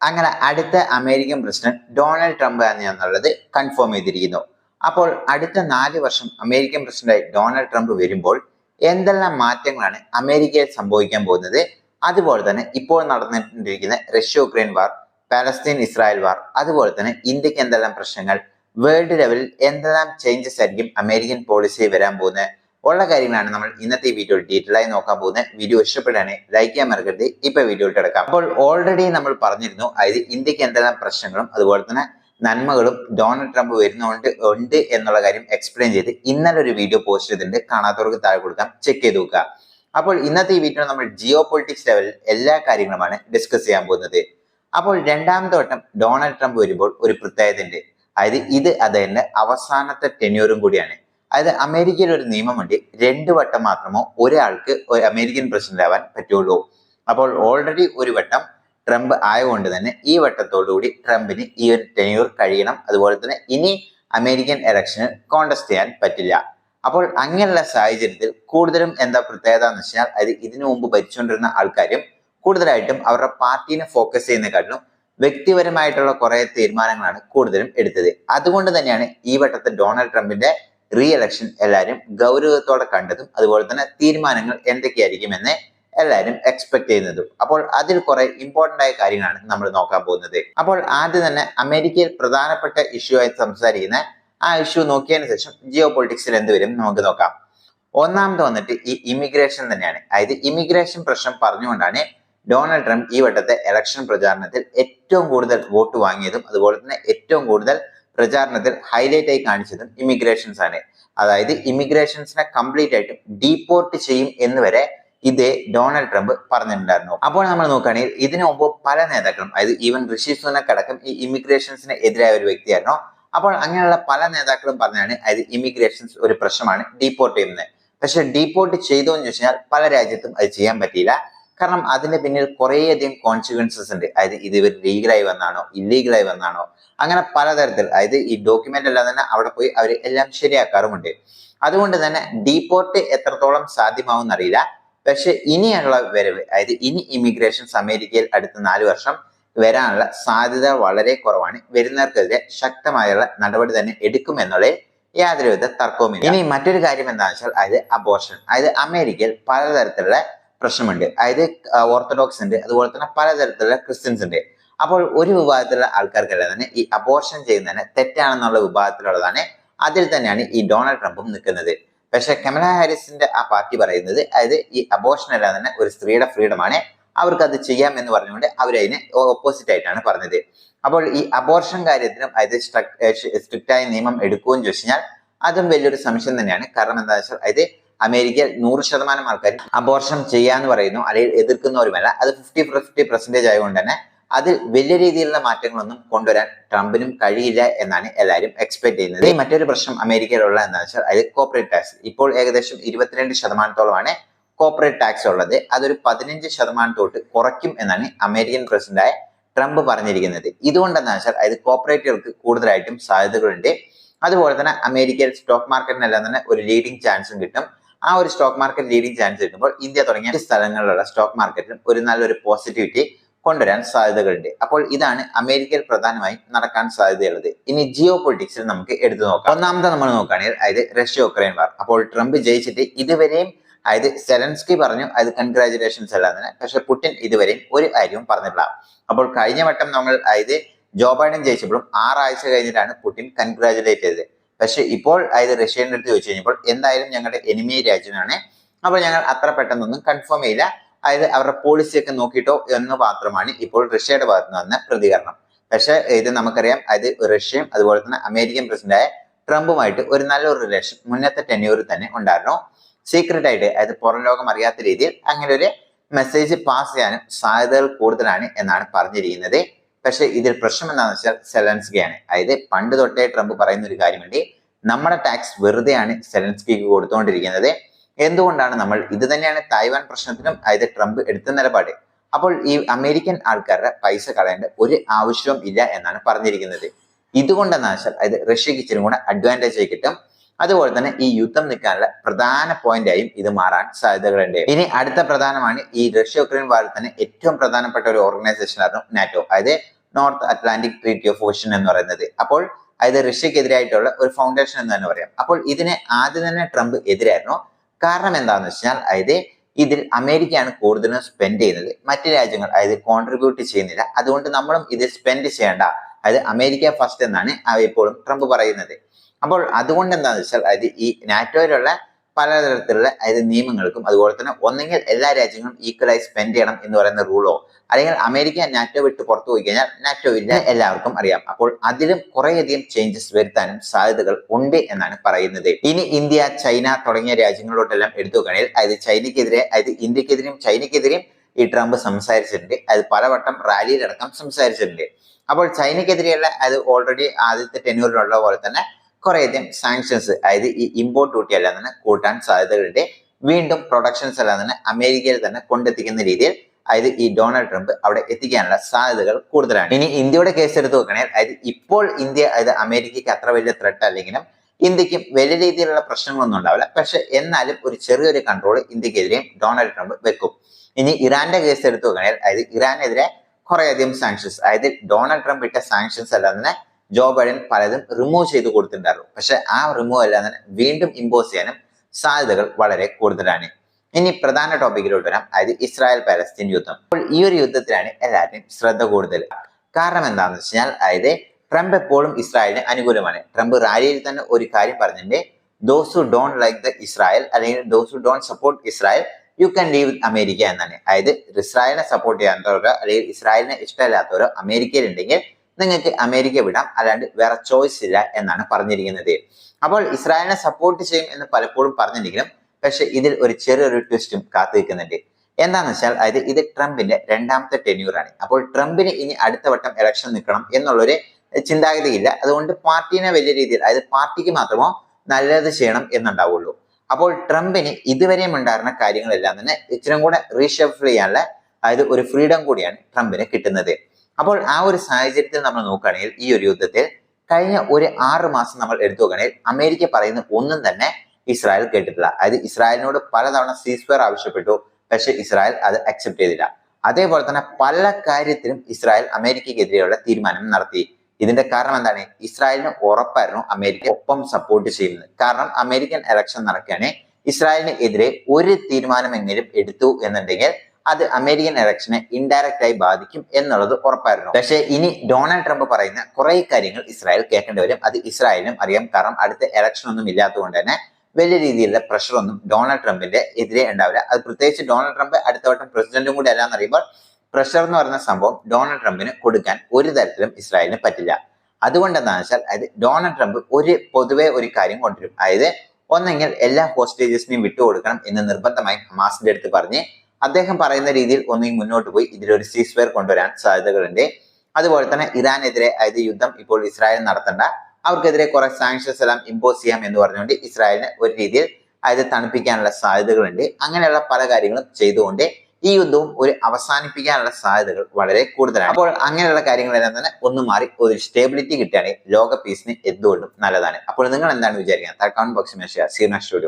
അങ്ങനെ അടുത്ത American president Donald Trump എന്നുള്ളത് കൺഫേം ചെയ്തിരിക്കുന്നു. അപ്പോൾ അടുത്ത നാല് വർഷം അമേരിക്കൻ പ്രസിഡന്റായി ഡൊണാൾഡ് ട്രംപ് വരുമ്പോൾ എന്തെല്ലാം മാറ്റങ്ങളാണ് അമേരിക്കയിൽ സംഭവിക്കാൻ പോകുന്നത്? അതുപോലെ തന്നെ ഇപ്പോൾ നടന്നിട്ടിരിക്കുന്ന Russia Ukraine war Palestine Israel war അതുപോലെ തന്നെ ഇന്ത്യയ്ക്ക് എന്തെല്ലാം പ്രശ്നങ്ങൾ? വേൾഡ് ലെവലിൽ എന്തെല്ലാം ചേഞ്ചസ് ആയിരിക്കും അമേരിക്കൻ പോളിസി വരാൻ പോകുന്നത്? ഉള്ള കാര്യങ്ങളാണ് നമ്മൾ ഇന്നത്തെ വീഡിയോ ഡീറ്റെയിൽ ആയി നോക്കാൻ പോകുന്നത്. വീഡിയോ ഇഷ്ടപ്പെടാനെ ലൈക്ക് ചെയ്യാൻ മറക്കരുത്. ഇപ്പൊ വീഡിയോ കിടക്കാം. അപ്പോൾ ഓൾറെഡി നമ്മൾ പറഞ്ഞിരുന്നു അതായത് ഇന്ത്യയ്ക്ക് എന്തെല്ലാം പ്രശ്നങ്ങളും അതുപോലെ തന്നെ നന്മകളും ഡൊണാൾഡ് ട്രംപ് വരുന്നതുകൊണ്ട് ഉണ്ട് എന്നുള്ള കാര്യം എക്സ്പ്ലെയിൻ ചെയ്ത് ഇന്നലെ ഒരു വീഡിയോ പോസ്റ്റ് ചെയ്തിട്ടുണ്ട്. കാണാത്തവർക്ക് താഴെ കൊടുക്കാം. ചെക്ക് ചെയ്ത് നോക്കുക. അപ്പോൾ ഇന്നത്തെ ഈ വീഡിയോ നമ്മൾ ജിയോ പൊളിറ്റിക്സ് ലെവലിൽ എല്ലാ കാര്യങ്ങളുമാണ് ഡിസ്കസ് ചെയ്യാൻ പോകുന്നത്. അപ്പോൾ രണ്ടാമത്തെ വട്ടം ഡൊണാൾഡ് ട്രംപ് വരുമ്പോൾ ഒരു പ്രത്യേകത ഉണ്ട് അതായത് ഇത് അദ്ദേഹത്തിന്റെ അവസാനത്തെ ടെന്യൂറും കൂടിയാണ്. അതായത് അമേരിക്കയിൽ ഒരു നിയമമുണ്ട്. രണ്ട് വട്ടം മാത്രമോ ഒരാൾക്ക് ഒരു അമേരിക്കൻ പ്രസിഡന്റ് ആവാൻ പറ്റുള്ളൂ. അപ്പോൾ ഓൾറെഡി ഒരു വട്ടം ട്രംപ് ആയതുകൊണ്ട് തന്നെ ഈ വട്ടത്തോടുകൂടി ട്രംപിന് ഈ ഒരു ടെന്യൂർ കഴിയണം. അതുപോലെ തന്നെ ഇനി അമേരിക്കൻ ഇലക്ഷന് കോണ്ടസ്റ്റ് ചെയ്യാൻ പറ്റില്ല. അപ്പോൾ അങ്ങനെയുള്ള സാഹചര്യത്തിൽ കൂടുതലും എന്താ പ്രത്യേകത എന്ന് വെച്ചാൽ അത് ഇതിനു മുമ്പ് ഭരിച്ചുകൊണ്ടിരുന്ന ആൾക്കാരും കൂടുതലായിട്ടും അവരുടെ പാർട്ടീനെ ഫോക്കസ് ചെയ്യുന്നതിനെക്കാട്ടിലും വ്യക്തിപരമായിട്ടുള്ള കുറേ തീരുമാനങ്ങളാണ് കൂടുതലും എടുത്തത്. അതുകൊണ്ട് തന്നെയാണ് ഈ വട്ടത്തെ ഡൊണാൾഡ് ട്രംപിന്റെ റീ എലക്ഷൻ എല്ലാവരും ഗൗരവത്തോടെ കണ്ടതും അതുപോലെ തന്നെ തീരുമാനങ്ങൾ എന്തൊക്കെയായിരിക്കും എന്ന് എല്ലാവരും എക്സ്പെക്ട് ചെയ്യുന്നതും. അപ്പോൾ അതിൽ കുറെ ഇമ്പോർട്ടന്റ് ആയ കാര്യങ്ങളാണ് നമ്മൾ നോക്കാൻ പോകുന്നത്. അപ്പോൾ ആദ്യം തന്നെ അമേരിക്കയിൽ പ്രധാനപ്പെട്ട ഇഷ്യൂ ആയി സംസാരിക്കുന്ന ആ ഇഷ്യൂ നോക്കിയതിന് ശേഷം ജിയോ പൊളിറ്റിക്സിൽ എന്ത് വരും നമുക്ക് നോക്കാം. ഒന്നാമത് വന്നിട്ട് ഈ ഇമിഗ്രേഷൻ തന്നെയാണ്. അതായത് ഇമിഗ്രേഷൻ പ്രശ്നം പറഞ്ഞുകൊണ്ടാണ് ഡൊണാൾഡ് ട്രംപ് ഈ വട്ടത്തെ ഇലക്ഷൻ പ്രചാരണത്തിൽ ഏറ്റവും കൂടുതൽ വോട്ട് വാങ്ങിയതും അതുപോലെ തന്നെ ഏറ്റവും കൂടുതൽ പ്രചാരണത്തിൽ ഹൈലൈറ്റ് ആയി കാണിച്ചതും ഇമിഗ്രേഷൻസ് ആണ്. അതായത് ഇമിഗ്രേഷൻസിനെ കംപ്ലീറ്റ് ആയിട്ടും ഡീപ്പോർട്ട് ചെയ്യും എന്ന് വരെ ഇതേ ഡൊണാൾഡ് ട്രംപ് പറഞ്ഞിട്ടുണ്ടായിരുന്നു. അപ്പോൾ നമ്മൾ നോക്കുകയാണെങ്കിൽ ഇതിനു മുമ്പ് പല നേതാക്കളും അതായത് ഈവൻ ഋഷി സുനക് അടക്കം ഈ ഇമിഗ്രേഷൻസിന് എതിരായ ഒരു വ്യക്തിയായിരുന്നു. അപ്പോൾ അങ്ങനെയുള്ള പല നേതാക്കളും പറഞ്ഞാണ് അതായത് ഇമിഗ്രേഷൻസ് ഒരു പ്രശ്നമാണ് ഡീപ്പോർട്ട് ചെയ്യുന്നത്. പക്ഷെ ഡീപ്പോർട്ട് ചെയ്തു എന്ന് ചോദിച്ചാൽ പല രാജ്യത്തും അത് ചെയ്യാൻ പറ്റിയില്ല. കാരണം അതിന്റെ പിന്നിൽ കുറേയധികം കോൺസിക്വൻസസ് ഉണ്ട്. അതായത് ഇത് ഇവർ ലീഗലായി വന്നാണോ ഇല്ലീഗലായി വന്നാണോ അങ്ങനെ പലതരത്തിൽ. അതായത് ഈ ഡോക്യുമെന്റ് എല്ലാം തന്നെ അവിടെ പോയി അവർ എല്ലാം ശരിയാക്കാറുമുണ്ട്. അതുകൊണ്ട് തന്നെ ഡീപ്പോർട്ട് എത്രത്തോളം സാധ്യമാവും എന്നറിയില്ല പക്ഷെ ഇനിയുള്ള വരവ് അതായത് ഇനി ഇമിഗ്രേഷൻസ് അമേരിക്കയിൽ അടുത്ത നാല് വർഷം വരാനുള്ള സാധ്യത വളരെ കുറവാണ്. വരുന്നവർക്കെതിരെ ശക്തമായുള്ള നടപടി തന്നെ എടുക്കും എന്നുള്ളതിൽ യാതൊരുവിധ തർക്കവുമില്ല. ഇനി മറ്റൊരു കാര്യം എന്താണെന്ന് വെച്ചാൽ അതായത് അബോർഷൻ അതായത് അമേരിക്കയിൽ പലതരത്തിലുള്ള പ്രശ്നമുണ്ട്. അതായത് ഓർത്തഡോക്സ് ഉണ്ട് അതുപോലെ തന്നെ പലതരത്തിലുള്ള ക്രിസ്ത്യൻസ് ഉണ്ട് അപ്പോൾ ഒരു വിഭാഗത്തിലുള്ള ആൾക്കാർക്കെല്ലാം തന്നെ ഈ അബോർഷൻ ചെയ്യുന്നതിന് തെറ്റാണെന്നുള്ള വിഭാഗത്തിലുള്ളതാണ്. അതിൽ തന്നെയാണ് ഈ ഡൊണാൾഡ് ട്രംപും നിൽക്കുന്നത്. പക്ഷെ കമല ഹാരിസിന്റെ ആ പാർട്ടി പറയുന്നത് അതായത് ഈ അബോർഷൻ എല്ലാം തന്നെ ഒരു സ്ത്രീയുടെ ഫ്രീഡമാണ്. അവർക്ക് അത് ചെയ്യാം എന്ന് പറഞ്ഞുകൊണ്ട് അവരതിന് ഓപ്പോസിറ്റ് ആയിട്ടാണ് പറഞ്ഞത്. അപ്പോൾ ഈ അബോർഷൻ കാര്യത്തിനും അതായത് സ്ട്രിക്റ്റ് ആയ നിയമം എടുക്കുമെന്ന് ചോദിച്ചു കഴിഞ്ഞാൽ അതും വലിയൊരു സംശയം തന്നെയാണ്. കാരണം എന്താ വെച്ചാൽ അതായത് അമേരിക്കയിൽ നൂറ് ശതമാനം ആൾക്കാരും അബോർഷൻ ചെയ്യാന്ന് പറയുന്നു അല്ലെങ്കിൽ എതിർക്കുന്നവരുമല്ല. അത് ഫിഫ്റ്റി ഫിഫ്റ്റി പെർസെന്റേജ് ആയതുകൊണ്ട് തന്നെ അതിൽ വലിയ രീതിയിലുള്ള മാറ്റങ്ങളൊന്നും കൊണ്ടുവരാൻ ട്രംപിനും കഴിയില്ല എന്നാണ് എല്ലാവരും എക്സ്പെക്ട് ചെയ്യുന്നത്. ഈ മറ്റൊരു പ്രശ്നം അമേരിക്കയിലുള്ള എന്താണെന്ന് വെച്ചാൽ അത് കോപ്പറേറ്റ് ടാക്സ് ഇപ്പോൾ ഏകദേശം ഇരുപത്തിരണ്ട് ശതമാനത്തോളമാണ് കോപ്പറേറ്റ് ടാക്സ് ഉള്ളത്. അതൊരു പതിനഞ്ച് ശതമാനത്തോട്ട് കുറയ്ക്കും എന്നാണ് അമേരിക്കൻ പ്രസിഡന്റായ ട്രംപ് പറഞ്ഞിരിക്കുന്നത്. ഇതുകൊണ്ടെന്ന് വെച്ചാൽ അതിൽ കോപ്പറേറ്റുകൾക്ക് കൂടുതലായിട്ടും സാധ്യതകളുണ്ട്. അതുപോലെ തന്നെ അമേരിക്കയിൽ സ്റ്റോക്ക് മാർക്കറ്റിനെല്ലാം തന്നെ ഒരു ലീഡിംഗ് ചാൻസും കിട്ടും. ആ ഒരു സ്റ്റോക്ക് മാർക്കറ്റ് ലീഡിംഗ് ചാൻസ് കിട്ടുമ്പോൾ ഇന്ത്യ തുടങ്ങിയ സ്ഥലങ്ങളിലുള്ള സ്റ്റോക്ക് മാർക്കറ്റിലും ഒരു നല്ലൊരു പോസിറ്റിവിറ്റി കൊണ്ടുവരാൻ സാധ്യതകളുണ്ട്. അപ്പോൾ ഇതാണ് അമേരിക്കയിൽ പ്രധാനമായും നടക്കാൻ സാധ്യതയുള്ളത്. ഇനി ജിയോ പൊളിറ്റിക്സിൽ നമുക്ക് എടുത്തു നോക്കാം. ഒന്നാമത്തെ നമ്മൾ നോക്കുകയാണെങ്കിൽ അതായത് റഷ്യ ഉക്രൈൻ വാർ അപ്പോൾ ട്രംപ് ജയിച്ചിട്ട് ഇതുവരെയും അതായത് സെലൻസ്കി പറഞ്ഞു അത് കൺഗ്രാചുലേഷൻസ് അല്ലാതെ പക്ഷെ പുടിൻ ഇതുവരെയും ഒരു കാര്യവും പറഞ്ഞിട്ടില്ല. അപ്പോൾ കഴിഞ്ഞ വട്ടം നമ്മൾ അതായത് ജോ ബൈഡൻ ജയിച്ചപ്പോഴും ആറാഴ്ച കഴിഞ്ഞിട്ടാണ് പുടിൻ കൺഗ്രാചുലേറ്റ് ചെയ്തത്. പക്ഷെ ഇപ്പോൾ അതായത് റഷ്യന്റെ അടുത്ത് ചോദിച്ചു കഴിഞ്ഞപ്പോൾ എന്തായാലും ഞങ്ങളുടെ എനിമി രാജ്യമാണ്. അപ്പോൾ ഞങ്ങൾ അത്ര പെട്ടെന്നൊന്നും കൺഫേം ചെയ്യില്ല. അതായത് അവരുടെ പോളിസിയൊക്കെ നോക്കിയിട്ടോ എന്ന് മാത്രമാണ് ഇപ്പോൾ റഷ്യയുടെ ഭാഗത്ത് നിന്ന് വന്ന പ്രതികരണം. പക്ഷെ ഇത് നമുക്കറിയാം അതായത് റഷ്യയും അതുപോലെ തന്നെ അമേരിക്കൻ പ്രസിഡന്റായ ട്രംപുമായിട്ട് ഒരു നല്ലൊരു റിലേഷൻ മുന്നത്തെ ടെന്യൂറിൽ തന്നെ ഉണ്ടായിരുന്നു. സീക്രട്ട് ആയിട്ട് അതായത് പുറം ലോകം അറിയാത്ത രീതിയിൽ അങ്ങനെ ഒരു മെസ്സേജ് പാസ് ചെയ്യാനും സാധ്യതകൾ കൂടുതലാണ് എന്നാണ് പറഞ്ഞിരിക്കുന്നത്. പക്ഷെ ഇതിൽ പ്രശ്നം എന്താണെന്ന് വെച്ചാൽ സെലൻസ്കിയാണ്. അതായത് പണ്ട് തൊട്ടേ ട്രംപ് പറയുന്ന ഒരു കാര്യമുണ്ട്. നമ്മുടെ ടാക്സ് വെറുതെയാണ് സെലൻസ്കിക്ക് കൊടുത്തുകൊണ്ടിരിക്കുന്നത് എന്തുകൊണ്ടാണ് നമ്മൾ ഇത് തന്നെയാണ് തായ്വാൻ പ്രശ്നത്തിനും അതായത് ട്രംപ് എടുത്ത നിലപാട്? അപ്പോൾ ഈ അമേരിക്കൻ ആൾക്കാരുടെ പൈസ കളയേണ്ട ഒരു ആവശ്യവും ഇല്ല എന്നാണ് പറഞ്ഞിരിക്കുന്നത്. ഇതുകൊണ്ടെന്ന് വെച്ചാൽ അതായത് റഷ്യക്ക് ഇച്ചിരി കൂടെ അഡ്വാന്റേജ് ആയി കിട്ടും. അതുപോലെ തന്നെ ഈ യുദ്ധം നിൽക്കാനുള്ള പ്രധാന പോയിന്റായും ഇത് മാറാൻ സാധ്യതകളുണ്ട്. ഇനി അടുത്ത പ്രധാനമാണ് ഈ റഷ്യ യുക്രൈൻ വാറിൽ തന്നെ ഏറ്റവും പ്രധാനപ്പെട്ട ഒരു ഓർഗനൈസേഷൻ ആയിരുന്നു നാറ്റോ. അതായത് north Atlantic treaty of ocean എന്ന് പറയുന്നത്. അപ്പോൾ അതായത് റഷ്യക്കെതിരായിട്ടുള്ള ഒരു ഫൗണ്ടേഷൻ എന്ന് തന്നെ പറയാം. അപ്പോൾ ഇതിനെ ആദ്യം തന്നെ ട്രംപ് എതിരായിരുന്നു. കാരണം എന്താണെന്ന് വെച്ചാൽ അതായത് ഇതിൽ അമേരിക്കയാണ് കൂടുതലും സ്പെൻഡ് ചെയ്യുന്നത്. മറ്റു രാജ്യങ്ങൾ അതായത് കോൺട്രിബ്യൂട്ട് ചെയ്യുന്നില്ല. അതുകൊണ്ട് നമ്മളും ഇത് സ്പെൻഡ് ചെയ്യേണ്ട. അതായത് അമേരിക്ക ഫസ്റ്റ് എന്നാണ് എപ്പോഴും ട്രംപ് പറയുന്നത്. അപ്പോൾ അതുകൊണ്ട് എന്താണെന്ന് വെച്ചാൽ അതായത് ഈ നാറ്റോയിലുള്ള പലതരത്തിലുള്ള അതായത് നിയമങ്ങൾക്കും അതുപോലെ തന്നെ ഒന്നെങ്കിൽ എല്ലാ രാജ്യങ്ങളും ഈക്വലായി സ്പെൻഡ് ചെയ്യണം എന്ന് പറയുന്ന റൂളോ അല്ലെങ്കിൽ അമേരിക്ക നാറ്റോ വിട്ട് പുറത്തു പോയി കഴിഞ്ഞാൽ നാറ്റോ ഇല്ല എല്ലാവർക്കും അറിയാം. അപ്പോൾ അതിലും കുറേയധികം ചേഞ്ചസ് വരുത്താനും സാധ്യതകൾ ഉണ്ട് എന്നാണ് പറയുന്നത്. ഇനി ഇന്ത്യ ചൈന തുടങ്ങിയ രാജ്യങ്ങളോട്ടെല്ലാം എടുത്തു നോക്കുകയാണെങ്കിൽ അതായത് ചൈനയ്ക്കെതിരെ അതായത് ഇന്ത്യക്കെതിരെയും ചൈനയ്ക്കെതിരെയും ഈ ട്രംപ് സംസാരിച്ചിട്ടുണ്ട്. അത് പലവട്ടം റാലിയിലടക്കം സംസാരിച്ചിട്ടുണ്ട്. അപ്പോൾ ചൈനയ്ക്കെതിരെയുള്ള അത് ഓൾറെഡി ആദ്യത്തെ ടെന്യൂറിലുള്ള പോലെ തന്നെ കുറേയധികം സാങ്ഷൻസ് അതായത് ഈ ഇമ്പോർട്ട് ഡ്യൂട്ടി എല്ലാം തന്നെ കൂട്ടാൻ സാധ്യതകളുണ്ട് വീണ്ടും പ്രൊഡക്ഷൻസ് എല്ലാം തന്നെ അമേരിക്കയിൽ തന്നെ കൊണ്ടെത്തിക്കുന്ന രീതിയിൽ അതായത് ഈ ഡൊണാൾഡ് ട്രംപ് അവിടെ എത്തിക്കാനുള്ള സാധ്യതകൾ കൂടുതലാണ്. ഇനി ഇന്ത്യയുടെ കേസ് എടുത്ത് നോക്കുകയാണെങ്കിൽ അതായത് ഇപ്പോൾ ഇന്ത്യ അതായത് അമേരിക്കയ്ക്ക് അത്ര വലിയ ത്രെട്ട് അല്ലെങ്കിലും ഇന്ത്യക്കും വലിയ രീതിയിലുള്ള പ്രശ്നങ്ങളൊന്നും ഉണ്ടാവില്ല. പക്ഷെ എന്നാലും ഒരു ചെറിയൊരു കൺട്രോൾ ഇന്ത്യക്കെതിരെയും ഡൊണാൾഡ് ട്രംപ് വെക്കും. ഇനി ഇറാന്റെ കേസ് എടുത്ത് നോക്കുകയാണെങ്കിൽ അതായത് ഇറാനെതിരെ കുറേയധികം സാങ്ഷൻസ് അതായത് ഡൊണാൾഡ് ട്രംപ് ഇട്ട സാങ്ഷൻസ് എല്ലാം തന്നെ ജോ ബൈഡൻ പലതും റിമൂവ് ചെയ്ത് കൊടുത്തിട്ടുണ്ടായിരുന്നു. പക്ഷെ ആ റിമൂവ് എല്ലാം തന്നെ വീണ്ടും ഇമ്പോസ് ചെയ്യാനും സാധ്യതകൾ വളരെ കൂടുതലാണ്. ഇനി പ്രധാന ടോപ്പിക്കിലോട്ട് വരാം. അതായത് ഇസ്രായേൽ പാലസ്തീൻ യുദ്ധം. അപ്പോൾ ഈ ഒരു യുദ്ധത്തിലാണ് എല്ലാവരുടെയും ശ്രദ്ധ കൂടുതൽ. കാരണം എന്താണെന്ന് വെച്ചാൽ അതായത് ട്രംപ് എപ്പോഴും ഇസ്രായേലിന് അനുകൂലമാണ്. ട്രംപ് റാലിയിൽ തന്നെ ഒരു കാര്യം പറഞ്ഞിട്ടുണ്ട്. Those who don't like the Israel അല്ലെങ്കിൽ those who don't support Israel you can leave America എന്നാണ്. അതായത് ഇസ്രായേലിനെ സപ്പോർട്ട് ചെയ്യാത്തവരോ അല്ലെങ്കിൽ ഇസ്രായേലിനെ ഇഷ്ടമില്ലാത്തവരോ അമേരിക്കയിൽ ഉണ്ടെങ്കിൽ നിങ്ങൾക്ക് അമേരിക്ക വിടാം. അല്ലാണ്ട് വേറെ ചോയ്സ് ഇല്ല എന്നാണ് പറഞ്ഞിരിക്കുന്നത്. അപ്പോൾ ഇസ്രായേലിനെ സപ്പോർട്ട് ചെയ്യും എന്ന് പലപ്പോഴും പറഞ്ഞിരിക്കണം. പക്ഷെ ഇതിൽ ഒരു ചെറിയൊരു ട്വിസ്റ്റും കാത്തു നിൽക്കുന്നുണ്ട്. എന്താണെന്ന് വെച്ചാൽ അതായത് ഇത് ട്രംപിന്റെ രണ്ടാമത്തെ ടെന്യൂറാണ് അപ്പോൾ ട്രംപിന് ഇനി അടുത്ത വട്ടം ഇലക്ഷൻ നിൽക്കണം എന്നുള്ളൊരു ചിന്താഗതിയില്ല. അതുകൊണ്ട് പാർട്ടീനെ വലിയ രീതിയിൽ അതായത് പാർട്ടിക്ക് മാത്രമോ നല്ലത് ചെയ്യണം എന്നുണ്ടാവുള്ളൂ. അപ്പോൾ ട്രംപിന് ഇതുവരെയും ഉണ്ടായിരുന്ന കാര്യങ്ങളെല്ലാം തന്നെ ഇച്ചിരി കൂടെ റീഷഫിൾ ചെയ്യാനുള്ള അതായത് ഒരു ഫ്രീഡം കൂടിയാണ് ട്രംപിന് കിട്ടുന്നത്. അപ്പോൾ ആ ഒരു സാഹചര്യത്തിൽ നമ്മൾ നോക്കുകയാണെങ്കിൽ ഈ ഒരു യുദ്ധത്തിൽ കഴിഞ്ഞ ഒരു ആറ് മാസം നമ്മൾ എടുത്തു നോക്കുകയാണെങ്കിൽ അമേരിക്ക പറയുന്ന ഒന്നും തന്നെ ഇസ്രായേൽ കേട്ടിട്ടില്ല. അതായത് ഇസ്രായേലിനോട് പലതവണ സീസ്ഫയർ ആവശ്യപ്പെട്ടു. പക്ഷെ ഇസ്രായേൽ അത് അക്സെപ്റ്റ് ചെയ്തില്ല. അതേപോലെ തന്നെ പല കാര്യത്തിലും ഇസ്രായേൽ അമേരിക്കയ്ക്കെതിരെയുള്ള തീരുമാനം നടത്തി. ഇതിന്റെ കാരണം എന്താണ്? ഇസ്രായേലിന് ഉറപ്പായിരുന്നു അമേരിക്ക ഒപ്പം സപ്പോർട്ട് ചെയ്യുന്നത്. കാരണം അമേരിക്കൻ ഇലക്ഷൻ നടക്കുകയാണെങ്കിൽ ഇസ്രായേലിന് എതിരെ ഒരു തീരുമാനമെങ്കിലും എടുത്തു എന്നുണ്ടെങ്കിൽ അത് അമേരിക്കൻ ഇലക്ഷനെ ഇൻഡയറക്റ്റ് ആയി ബാധിക്കും എന്നുള്ളത് ഉറപ്പായിരുന്നു. പക്ഷേ ഇനി ഡൊണാൾഡ് ട്രംപ് പറയുന്ന കുറെ കാര്യങ്ങൾ ഇസ്രായേൽ കേൾക്കേണ്ടി വരും. അത് ഇസ്രായേലിനും അറിയാം. കാരണം അടുത്ത ഇലക്ഷൻ ഒന്നും ഇല്ലാത്തതുകൊണ്ട് തന്നെ വലിയ രീതിയിലുള്ള പ്രഷർ ഒന്നും ഡൊണാൾഡ് ട്രംപിന്റെ എതിരെ ഉണ്ടാവില്ല. അത് പ്രത്യേകിച്ച് ഡൊണാൾഡ് ട്രംപ് അടുത്ത വട്ടം പ്രസിഡന്റും കൂടി അല്ല അറിയുമ്പോൾ പ്രഷർ എന്ന് പറയുന്ന സംഭവം ഡൊണാൾഡ് ട്രംപിന് കൊടുക്കാൻ ഒരു തരത്തിലും ഇസ്രായേലിന് പറ്റില്ല. അതുകൊണ്ടെന്താണെന്ന് വെച്ചാൽ അതായത് ഡൊണാൾഡ് ട്രംപ് ഒരു പൊതുവെ ഒരു കാര്യം കൊണ്ടുവരും. അതായത് ഒന്നെങ്കിൽ എല്ലാ ഹോസ്റ്റേജസിനെയും വിട്ടുകൊടുക്കണം എന്ന് നിർബന്ധമായി ഹമാസിന്റെ അടുത്ത് പറഞ്ഞ് അദ്ദേഹം പറയുന്ന രീതിയിൽ ഒന്നും മുന്നോട്ട് പോയി ഇതിലൊരു സീസ് വെയർ കൊണ്ടുവരാൻ സാധ്യതകളുണ്ട്. അതുപോലെ തന്നെ ഇറാനെതിരെ അതായത് യുദ്ധം ഇപ്പോൾ ഇസ്രായേൽ നടത്തേണ്ട. അവർക്കെതിരെ കുറെ സാങ്ഷൻസ് എല്ലാം ഇമ്പോസ് ചെയ്യാം എന്ന് പറഞ്ഞുകൊണ്ട് ഇസ്രായേലിന് ഒരു രീതിയിൽ അതായത് തണുപ്പിക്കാനുള്ള സാധ്യതകളുണ്ട്. അങ്ങനെയുള്ള പല കാര്യങ്ങളും ചെയ്തുകൊണ്ട് ഈ യുദ്ധവും ഒരു അവസാനിപ്പിക്കാനുള്ള സാധ്യതകൾ വളരെ കൂടുതലാണ്. അപ്പോൾ അങ്ങനെയുള്ള കാര്യങ്ങളെല്ലാം തന്നെ ഒന്ന് മാറി ഒരു സ്റ്റേബിലിറ്റി കിട്ടുകയാണെങ്കിൽ ലോക പീസിന് എന്തുകൊണ്ടും നല്ലതാണ്. അപ്പോൾ നിങ്ങൾ എന്താണ് വിചാരിക്കുന്നത്? കമന്റ് ബോക്സിൽ സ്റ്റുഡിയോ